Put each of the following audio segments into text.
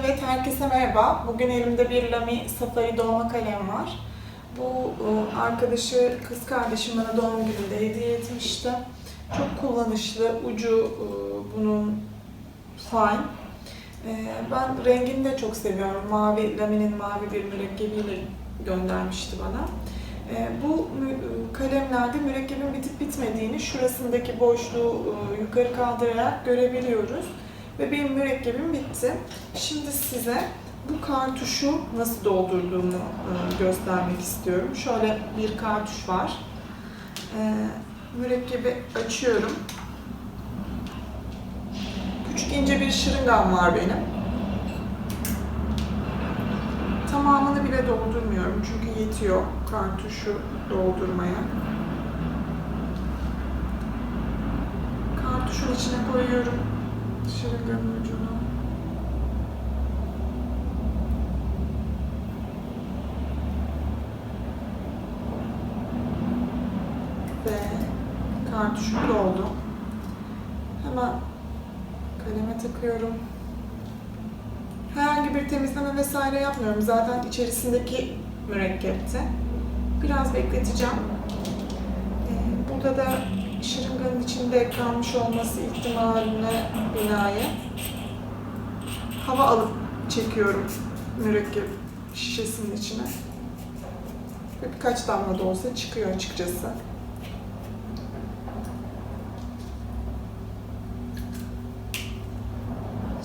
Evet, herkese merhaba. Bugün elimde bir Lamy Safari dolma kalem var. Bu e, arkadaşı, kız kardeşim bana doğum gününde hediye etmişti. Çok kullanışlı, ucu e, bunun fine. E, Ben rengini de çok seviyorum. Mavi, Lamy'nin mavi bir mürekkebiyle göndermişti bana. Bu kalemlerde mürekkebin bitip bitmediğini şurasındaki boşluğu yukarı kaldırarak görebiliyoruz. Ve benim mürekkebim bitti. Şimdi size bu kartuşu nasıl doldurduğumu e, göstermek istiyorum. Şöyle bir kartuş var. E, mürekkebi açıyorum. Küçük ince bir şırıngam var benim. Tamamını bile doldurmuyorum çünkü yetiyor kartuşu doldurmaya. Kartuşun içine koyuyorum şırınganın ucunu. Ve kartuşum doldu. Hemen kaleme takıyorum. Herhangi bir temizleme vesaire yapmıyorum. Zaten içerisindeki mürekkepti. Biraz bekleteceğim. Ee, Burada da şırınganın içinde kalmış olması ihtimaline binaen hava alıp çekiyorum mürekkep şişesinin içine. Ve birkaç damla da olsa çıkıyor açıkçası.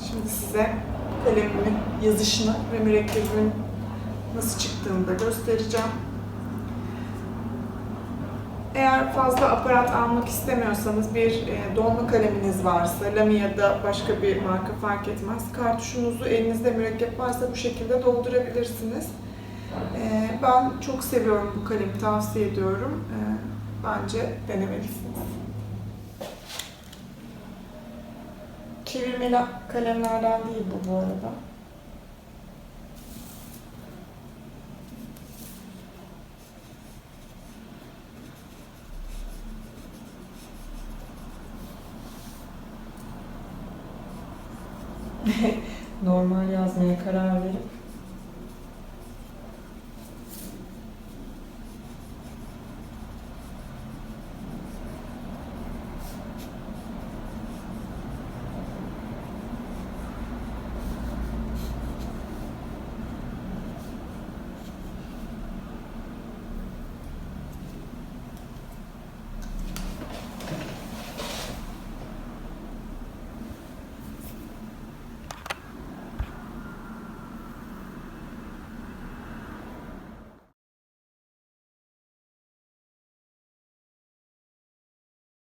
Şimdi size kalemimin yazışını ve mürekkebimin nasıl çıktığını da göstereceğim. Eğer fazla aparat almak istemiyorsanız bir e, dolma kaleminiz varsa, Lamy ya da başka bir marka fark etmez. Kartuşunuzu elinizde mürekkep varsa bu şekilde doldurabilirsiniz. E, ben çok seviyorum bu kalemi, tavsiye ediyorum. E, bence denemelisiniz. Çevirmeli kalemlerden değil bu bu arada. Normal yazmaya karar verip